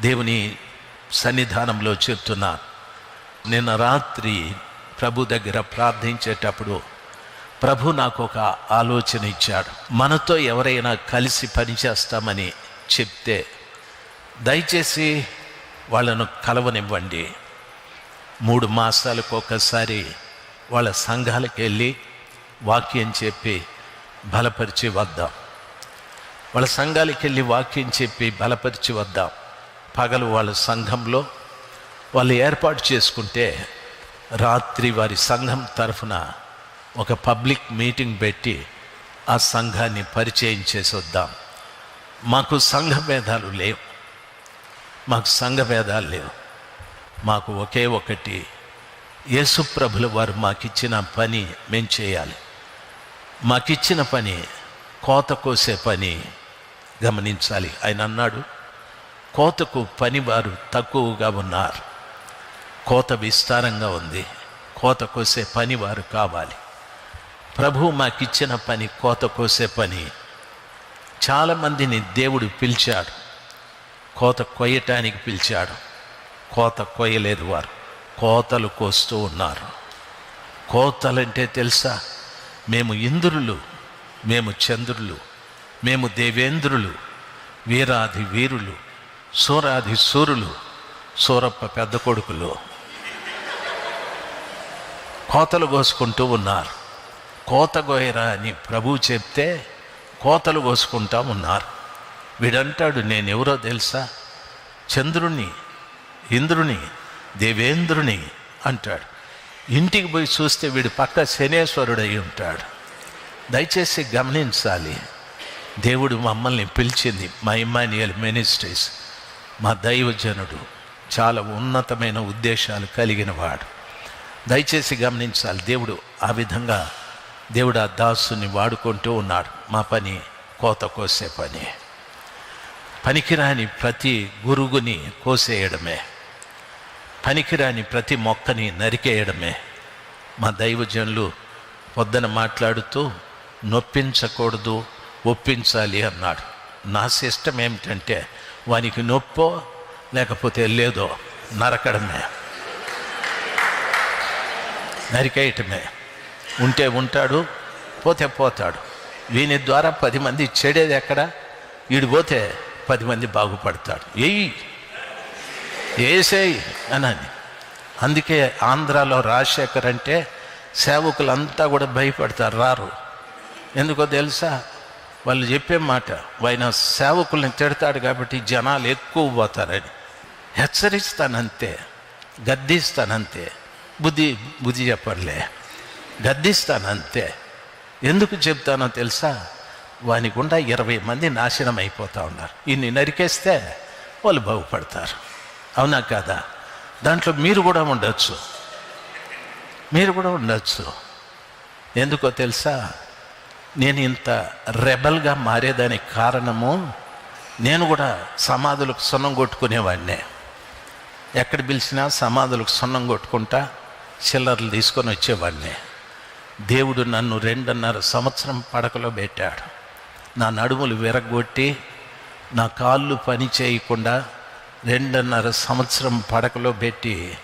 దేవుని సన్నిధానంలో చెప్తున్నాను నిన్న రాత్రి ప్రభు దగ్గర ప్రార్థించేటప్పుడు ప్రభు నాకు ఒక ఆలోచన ఇచ్చాడు. మనతో ఎవరైనా కలిసి పనిచేస్తామని చెప్తే దయచేసి వాళ్ళను కలవనివ్వండి. మూడు మాసాలకు ఒకసారి వాళ్ళ సంఘాలకు వెళ్ళి వాక్యం చెప్పి బలపరిచి వద్దాం. వాళ్ళ సంఘాలకు వెళ్ళి వాక్యం చెప్పి బలపరిచి వద్దాం. పగలు వాళ్ళ సంఘంలో వాళ్ళు ఏర్పాటు చేసుకుంటే రాత్రి వారి సంఘం తరఫున ఒక పబ్లిక్ మీటింగ్ పెట్టి ఆ సంఘాన్ని పరిచయం చేసి వద్దాం మాకు సంఘ భేదాలు లేవు. మాకు సంఘ భేదాలు లేవు. మాకు ఒకే ఒకటి. యేసుప్రభుల వారు మాకిచ్చిన పని మేము చేయాలి. మాకిచ్చిన పని కోత కోసే పని గమనించాలి. ఆయన అన్నాడు కోతకు పనివారు తక్కువగా ఉన్నారు. కోత విస్తారంగా ఉంది. కోత కోసే పనివారు కావాలి. ప్రభు మాకిచ్చిన పని కోత కోసే పని. చాలామందిని దేవుడు పిలిచాడు. కోత కొయ్యటానికి పిలిచాడు. కోత కొయ్యలేదు వారు. కోతలు కోస్తూ ఉన్నారు. కోతలంటే తెలుసా? మేము ఇంద్రులు మేము చంద్రులు మేము దేవేంద్రులు వీరాది వీరులు సూరాది సూరులు సూరప్ప పెద్ద కొడుకులు. కోతలు కోసుకుంటూ ఉన్నారు. కోత గోయరా అని ప్రభువు చెప్తే కోతలు కోసుకుంటా ఉన్నారు. వీడంటాడు నేనెవరో తెలుసా? చంద్రుణ్ణి ఇంద్రుని దేవేంద్రుని అంటాడు. ఇంటికి పోయి చూస్తే వీడు పక్క శనేశ్వరుడు అయి ఉంటాడు. దయచేసి గమనించాలి. దేవుడు మమ్మల్ని పిలిచింది మా ఇమానియల్ మినిస్ట్రీస్. మా దైవజనుడు చాలా ఉన్నతమైన ఉద్దేశాలు కలిగిన వాడు దయచేసి గమనించాలి దేవుడు ఆ విధంగా దేవుడు ఆ దాసుని వాడుకుంటూ ఉన్నాడు. మా పని కోత కోసే పని. పనికిరాని ప్రతి గురుగుని కోసేయడమే. పనికిరాని ప్రతి మొక్కని నరికేయడమే. మా దైవజనులు పొద్దున మాట్లాడుతూ నొప్పించకూడదు ఒప్పించాలి అన్నాడు. నా సిస్టమ్ ఏమిటంటే వానికి నొప్పో లేకపోతే లేదో నరకడమే. నరికేయటమే. ఉంటే ఉంటాడు పోతే పోతాడు. వీని ద్వారా పది మంది చెడేది ఎక్కడ? వీడు పోతే పది మంది బాగుపడతాడు. ఏయి! ఏసేయి! అనని అందుకే ఆంధ్రాలో రాజశేఖర్ అంటే సేవకులంతా కూడా భయపడతారు రారు. ఎందుకో తెలుసా? వాళ్ళు చెప్పే మాట ఆయన సేవకుల్ని తిడతాడు కాబట్టి జనాలు ఎక్కువ పోతారని. హెచ్చరిస్తానంతే గద్దిస్తానంతే. బుద్ధి బుద్ధి చెప్పర్లే గద్దిస్తానంతే. ఎందుకు చెప్తానో తెలుసా? వాని గుండా ఇరవై మంది నాశనం అయిపోతూ ఉన్నారు. ఇన్ని నరికేస్తే వాళ్ళు బాగుపడతారు. అవునా కాదా? దాంట్లో మీరు కూడా ఉండొచ్చు. మీరు కూడా ఉండొచ్చు. ఎందుకో తెలుసా? నేను ఇంత రెబల్గా మారేదానికి కారణము నేను కూడా సమాధులకు సున్నం కొట్టుకునేవాడినే. ఎక్కడ పిలిచినా సమాధులకు సున్నం కొట్టుకుంటా చిల్లర్లు తీసుకొని వచ్చేవాడిని. దేవుడు నన్ను రెండున్నర సంవత్సరం పడకలో పెట్టాడు. నా నడుములు విరగొట్టి నా కాళ్ళు పని చేయకుండా రెండున్నర సంవత్సరం పడకలో పెట్టి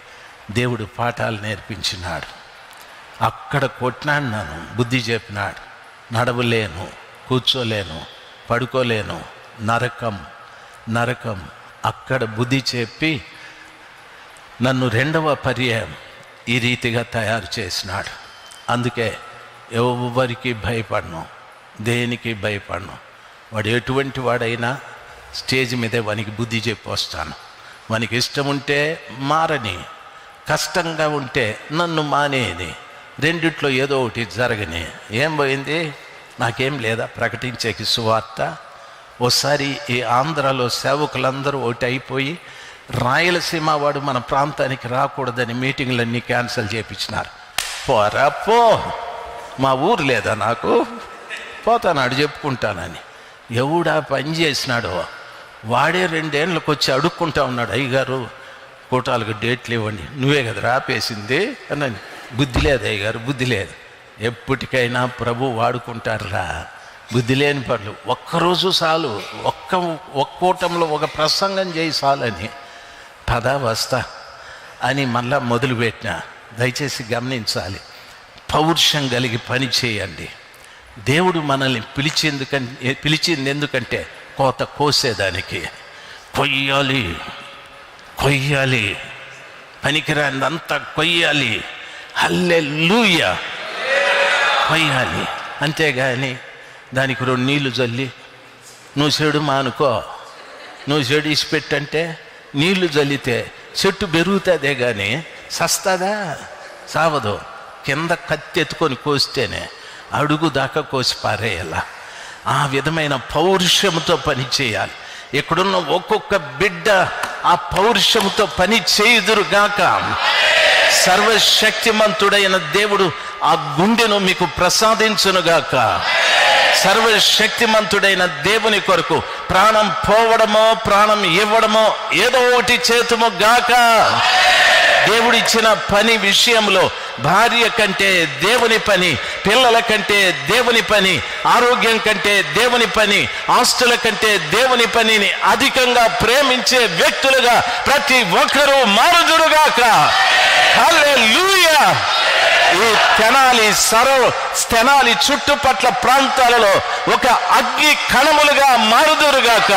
దేవుడు పాఠాలు నేర్పించినాడు. అక్కడ కొట్టినాడు నన్ను బుద్ధి చెప్పినాడు. నడవలేను కూర్చోలేను పడుకోలేను. నరకం నరకం. అక్కడ బుద్ధి చెప్పి నన్ను రెండవ పర్యాయం ఈ రీతిగా తయారు చేసినాడు. అందుకే ఎవరికి భయపడను దేనికి భయపడను. వాడు ఎటువంటి వాడైనా స్టేజ్ మీదే వానికి బుద్ధి చెప్పి వస్తాను వానికి ఇష్టం ఉంటే మారని కష్టంగా ఉంటే నన్ను మానేది రెండిట్లో ఏదో ఒకటి జరగని. ఏం పోయింది? నాకేం లేదా? ప్రకటించేకి సువార్త. ఓసారి ఈ ఆంధ్రాలో సేవకులందరూ ఒకటి అయిపోయి రాయలసీమ వాడు మన ప్రాంతానికి రాకూడదని మీటింగ్లన్నీ క్యాన్సిల్ చేయించినారు పోరా పో. మా ఊరు లేదా నాకు? పోతానాడు చెప్పుకుంటానని. ఎవడా పని చేసినాడో? వాడే రెండేళ్ళకి వచ్చి అడుక్కుంటా ఉన్నాడు. అయ్యగారు కూటాలకు డేట్లు ఇవ్వండి. నువ్వే కదా రాపేసింది అని బుద్ధి లేదు అయ్యగారు బుద్ధి లేదు. ఎప్పటికైనా ప్రభు వాడుకుంటారా బుద్ధి లేని పనులు. ఒక్కరోజు చాలు. ఒక్క ఒక్కోటంలో ఒక ప్రసంగం చేయి చాలని. పద వస్తా అని మళ్ళా మొదలుపెట్టిన దయచేసి గమనించాలి. పౌరుషం కలిగి పని చేయండి. దేవుడు మనల్ని పిలిచేందుకంటే పిలిచింది ఎందుకంటే కోత కోసేదానికి. కొయ్యాలి. కొయ్యాలి. పనికిరాందంతా కొయ్యాలి. హల్లే కొయ్యాలి అంతేగాని దానికి రెండు నీళ్ళు చల్లి నువ్వు చెడు మానుకో. నువ్వు చెడు ఇసిపెట్టంటే నీళ్ళు చల్లితే చెట్టు పెరుగుతుందే కానీ సస్తదా? సావదు. కింద కత్తి ఎత్తుకొని కోస్తేనే అడుగు దాకా కోసి పారేయాల. ఆ విధమైన పౌరుషముతో పని చేయాలి. ఇక్కడున్న ఒక్కొక్క బిడ్డ ఆ పౌరుషముతో పని చేయుదురుగాక. సర్వశక్తిమంతుడైన దేవుడు ఆ గుండెను మీకు ప్రసాదించునుగాక. సర్వశక్తిమంతుడైన దేవుని కొరకు ప్రాణం పోవడమో ప్రాణం ఇవ్వడమో ఏదో ఒకటి చేతుము గాక దేవుడిచ్చిన పని విషయంలో భార్య కంటే దేవుని పని పిల్లల కంటే దేవుని పని ఆరోగ్యం కంటే దేవుని పని ఆస్తుల కంటే దేవుని పనిని అధికంగా ప్రేమించే వ్యక్తులుగా ప్రతి ఒక్కరూ మారుదురుగాక. ఈ తెనాలి సరో తెనాలి చుట్టుపట్ల ప్రాంతాలలో ఒక అగ్ని కణములుగా మారుదురుగాక.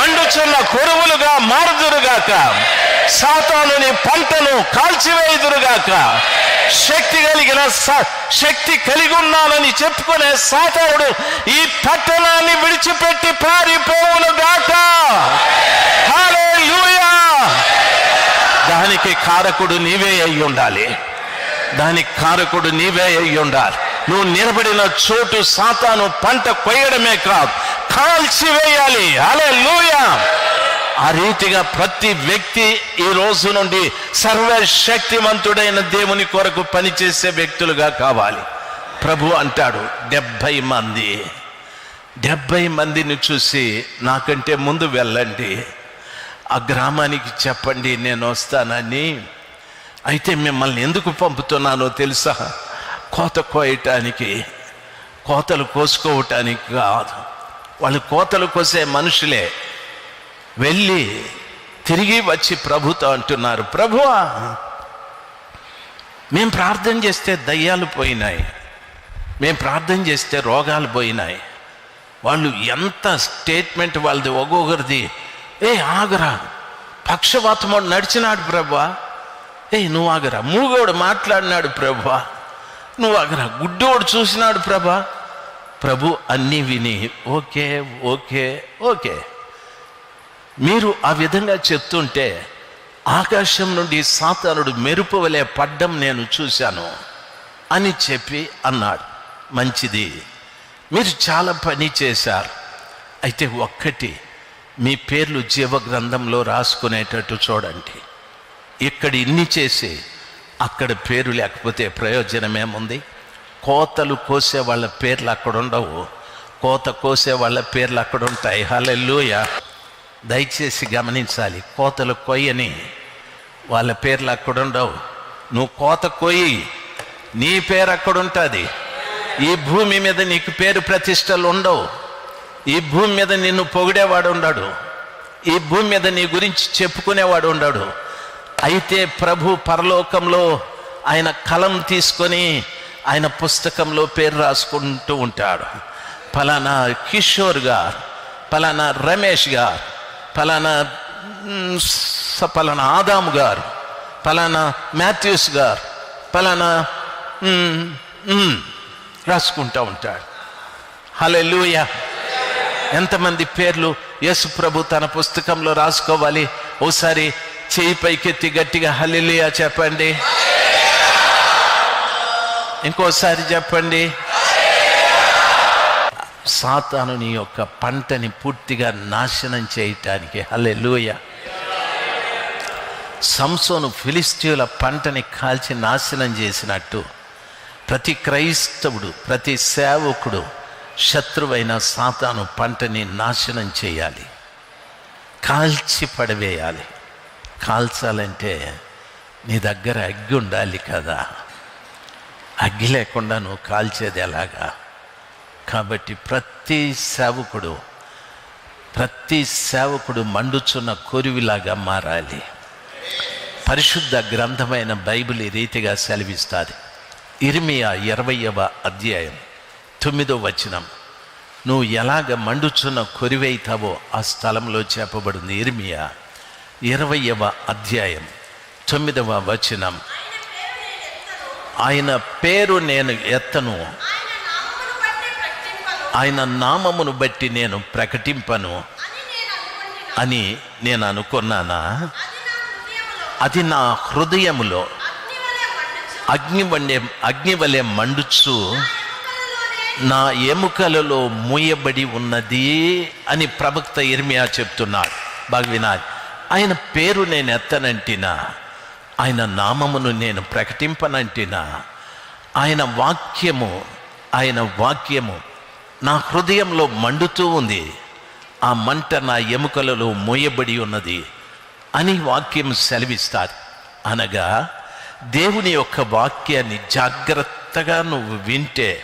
మండుచున్న కొరువులుగా మారుదురుగాక. సాతానుని పంటను కాల్చివేయుదురుగాక. శక్తి కలిగిన స- శక్తి కలిగి ఉన్నానని చెప్పుకునే సాతానుడు ఈ పట్టణాన్ని విడిచిపెట్టి పారిపోవునుగాక. హల్లెలూయా! దానికి కారకుడు నీవే అయి ఉండాలి. దానికి కారకుడు నీవే అయి ఉండాలి. నువ్వు నిలబడిన చోటు సాతాను పంట కొయ్యడమే కాదు కాల్చివేయాలి. అలే ఆ రీతిగా ప్రతి వ్యక్తి ఈ రోజు నుండి సర్వశక్తివంతుడైన దేవుని కొరకు పనిచేసే వ్యక్తులుగా కావాలి. ప్రభు అంటాడు డెబ్భై మంది. డెబ్భై మందిని చూసి నాకంటే ముందు వెళ్ళండి. ఆ గ్రామానికి చెప్పండి నేను వస్తానని. అయితే మిమ్మల్ని ఎందుకు పంపుతున్నానో తెలుసా? కోత కోయటానికి కోతలు కోసుకోవటానికి కాదు. వాళ్ళు కోతలు కోసే మనుషులే. వెళ్ళి తిరిగి వచ్చి ప్రభుతో అంటున్నారు ప్రభువా మేము ప్రార్థన చేస్తే దయ్యాలు పోయినాయి. మేము ప్రార్థన చేస్తే రోగాలు పోయినాయి. వాళ్ళు ఎంత స్టేట్మెంట్ వాళ్ళది ఒక్కొక్కరిది ఏ ఆగరా పక్షవాతం నడిచినాడు ప్రభా ఏ నువ్వు ఆగరా మూగోడు మాట్లాడినాడు ప్రభా నువ్వు ఆగరా గుడ్డోడు చూసినాడు ప్రభా. ప్రభు అన్నీ విని ఓకే ఓకే ఓకే. మీరు ఆ విధంగా చెప్తుంటే ఆకాశం నుండి సాతానుడు మెరుపువలే పడ్డం నేను చూశాను అని చెప్పి అన్నాడు. మంచిది. మీరు చాలా పని చేశారు. అయితే ఒక్కటి మీ పేర్లు జీవ గ్రంథంలో రాసుకునేటట్టు చూడండి. ఇక్కడ ఇన్ని చేసి అక్కడ పేరు లేకపోతే ప్రయోజనం ఏముంది కోతలు కోసే వాళ్ళ పేర్లు అక్కడ ఉండవు. కోత కోసే వాళ్ళ పేర్లు అక్కడ ఉంటాయి. హలెల్లుయా! దయచేసి గమనించాలి. కోతలు కొయ్యని వాళ్ళ పేర్లు అక్కడ ఉండవు. నువ్వు కోత కొయ్యి నీ పేరు అక్కడుంటుంది ఈ భూమి మీద నీకు పేరు ప్రతిష్టలు ఉండవు. ఈ భూమి మీద నిన్ను పొగిడేవాడు ఉండడు. ఈ భూమి మీద నీ గురించి చెప్పుకునేవాడు ఉండడు. అయితే ప్రభు పరలోకంలో ఆయన కలం తీసుకొని ఆయన పుస్తకంలో పేరు రాసుకుంటూ ఉంటాడు. ఫలానా కిషోర్ గారు ఫలానా రమేష్ గారు ఫలానా స- ఫలానా ఆదాము గారు ఫలానా మాథ్యూస్ గారు ఫలానా రాసుకుంటా రాసుకుంటూ ఉంటాడు. హల్లెలూయ. ఎంతమంది పేర్లు యేసు ప్రభు తన పుస్తకంలో రాసుకోవాలి? ఓసారి చేయి పైకెత్తి గట్టిగా హలిలియా చెప్పండి. ఇంకోసారి చెప్పండి. సాతాను నీ యొక్క పంటని పూర్తిగా నాశనం చేయటానికి. హల్లెలూయ. సంసోను ఫిలిస్తీయుల పంటని కాల్చి నాశనం చేసినట్టు. ప్రతి క్రైస్తవుడు ప్రతి సేవకుడు శత్రువైన సాతాను పంటని నాశనం చేయాలి. కాల్చి పడవేయాలి. కాల్చాలంటే నీ దగ్గర అగ్గి ఉండాలి కదా. అగ్గి లేకుండా నువ్వు కాల్చేది ఎలాగా? కాబట్టి ప్రతి సేవకుడు ప్రతి సేవకుడు మండుచున్న కొరివిలాగా మారాలి. పరిశుద్ధ గ్రంథమైన బైబిల్ ఈ రీతిగా సెలవిస్తుంది. ఇర్మియా ఇరవయవ అధ్యాయం తొమ్మిదో వచనం. నువ్వు ఎలాగ మండుచున్న కొరివైతావో ఆ స్థలంలో చెప్పబడింది. ఇర్మియా ఇరవయవ అధ్యాయం తొమ్మిదవ వచనం. ఆయన పేరు నేను ఎత్తను. ఆయన నామమును బట్టి నేను ప్రకటింపను అని నేను అనుకున్నానా? అది నా హృదయములో అగ్ని వండే అగ్ని వలె మండుచు నా ఎముకలలో మూయబడి ఉన్నది అని ప్రవక్త ఇర్మియా చెప్తున్నాడు. బాగా వినాలి ఆయన పేరు నేను ఎత్తనంటినా? ఆయన నామమును నేను ప్రకటింపనంటినా? ఆయన వాక్యము ఆయన వాక్యము నా హృదయంలో మండుతూ ఉంది. ఆ మంట నా ఎముకలలో మోయబడి ఉన్నది అని వాక్యం సెలవిస్తారు. అనగా దేవుని యొక్క వాక్యాన్ని జాగ్రత్తగా నువ్వు వింటే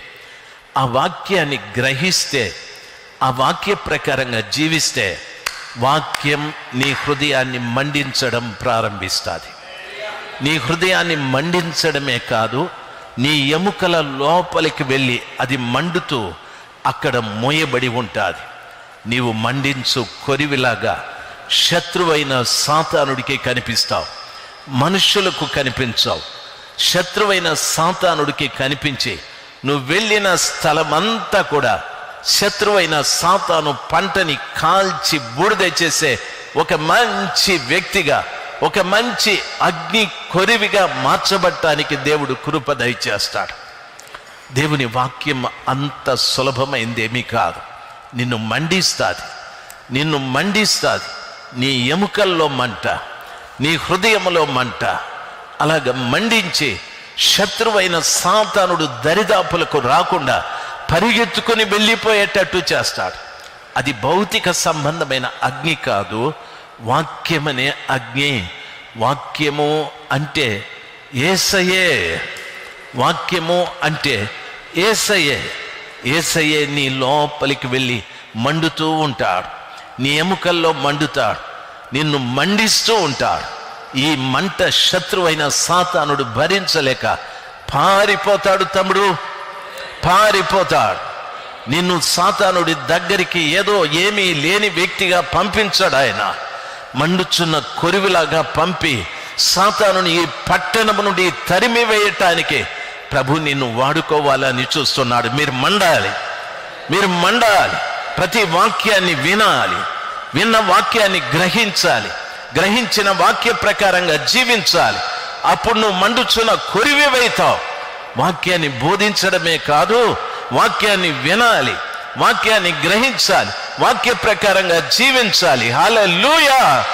ఆ వాక్యాన్ని గ్రహిస్తే ఆ వాక్య ప్రకారంగా జీవిస్తే వాక్యం నీ హృదయాన్ని మండించడం ప్రారంభిస్తుంది. నీ హృదయాన్ని మండించడమే కాదు నీ ఎముకల లోపలికి వెళ్ళి అది మండుతూ అక్కడ మోయబడి ఉంటుంది. నీవు మండించు కొరివిలాగా శత్రువైన సాతానుడికి కనిపిస్తావు. మనుషులకు కనిపించావు. శత్రువైన సాతానుడికి కనిపించి నువ్వు వెళ్ళిన స్థలమంతా కూడా శత్రువైన సాతాను పంటని కాల్చి బూడిద చేసే ఒక మంచి వ్యక్తిగా ఒక మంచి అగ్ని కొరివిగా మార్చబట్టానికి దేవుడు కృప దయచేస్తాడు. దేవుని వాక్యం అంత సులభమైందేమీ కాదు. నిన్ను మండిస్తాది. నిన్ను మండిస్తాది. నీ ఎముకల్లో మంట నీ హృదయంలో మంట అలాగ మండించి శత్రువైన సాతానుడు దరిదాపులకు రాకుండా పరిగెత్తుకొని వెళ్ళిపోయేటట్టు చేస్తాడు. అది భౌతిక సంబంధమైన అగ్ని కాదు వాక్యమనే అగ్ని. వాక్యము అంటే ఏసయే. వాక్యము అంటే ఏసయ్యే ఏసయ్యే నీ లోపలికి వెళ్ళి మండుతూ ఉంటాడు. నీ ఎముకల్లో మండుతాడు. నిన్ను మండిస్తూ ఉంటాడు. ఈ మంట శత్రువైన సాతానుడు భరించలేక పారిపోతాడు తమ్ముడు. పారిపోతాడు. నిన్ను సాతానుడి దగ్గరికి ఏదో ఏమీ లేని వ్యక్తిగా పంపించాడు ఆయన. మండుచున్న కొరివిలాగా పంపి సాతానుని ఈ పట్టణము నుండి తరిమి వేయటానికి ప్రభు నిన్ను వాడుకోవాలని చూస్తున్నాడు. మీరు మండాలి. మీరు మండాలి. ప్రతి వాక్యాన్ని వినాలి. విన్న వాక్యాన్ని గ్రహించాలి. గ్రహించిన వాక్య ప్రకారంగా జీవించాలి. అప్పుడు నువ్వు మండుచున్న కొరివివైతావు వాక్యాన్ని బోధించడమే కాదు వాక్యాన్ని వినాలి. వాక్యాన్ని గ్రహించాలి. వాక్య ప్రకారంగా జీవించాలి. హాలూయా